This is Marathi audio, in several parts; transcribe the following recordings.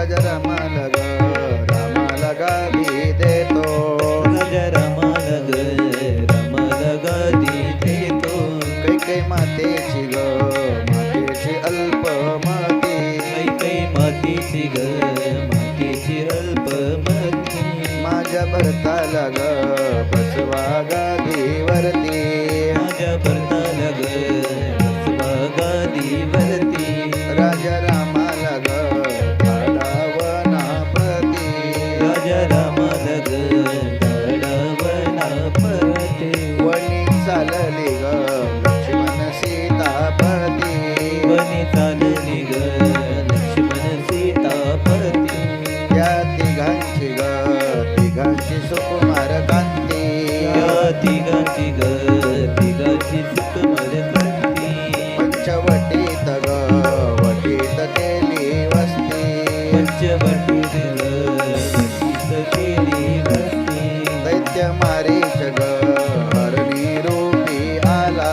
राजा रामाला ग रामाला गादी देतो राजा रामाला ग रामाला गादी देतो कै कै मातेची ग मातेची अल्पमती कैकै मातीची ग मातीची अल्पमती माझ्या भरताला ग बसवा गादीवरती माझ्या भरताला ग तिघांची ग तिघांची सुकुमार क्रांती पंचवटीत ग वटीत केली वस्ती पंचवटीत ग वटीत केली वस्ती दैत्य मारीच ग हरणी रूपी आला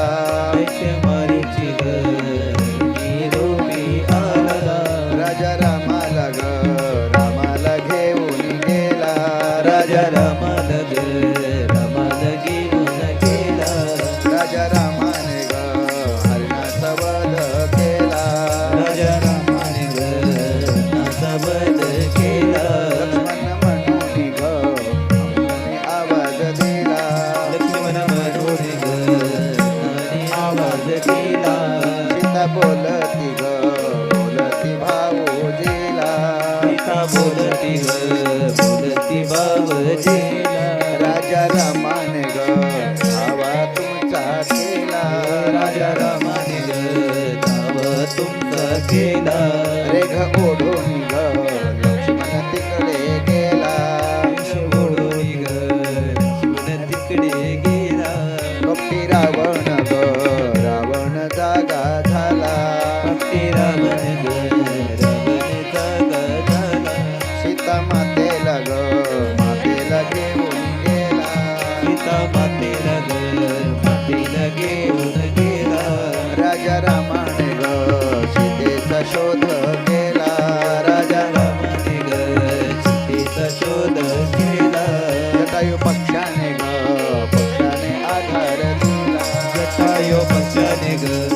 दैत्य मारीची ग निरोपी आला राजा रामाला ग रामाला घेऊन गेला. राजा रामाला ग रामाला बोलती ग बोलती भाऊजीला सीता बोलती ग बोलती बाबजीला राजा रामाने ग भावा तुमचा केला राजा रामाने ग धाव तुमचा केला रे पक्षाने ग आधार दिला. जटायो पक्षाने ग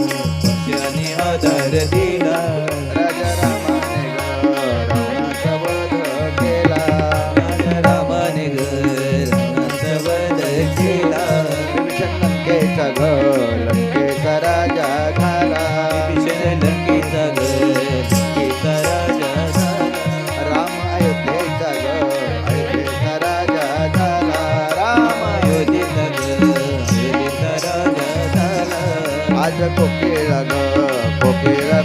लंकेचा ग लंकेचा राजा झाला विभीषण लंकेचा ग लंकेचा राजा झाला राम अयोध्येचा ग अयोध्येचा राजा झाला राम अयोध्येचा ग अयोध्येचा राजा झाला आज कोकिळा ग कोकिळा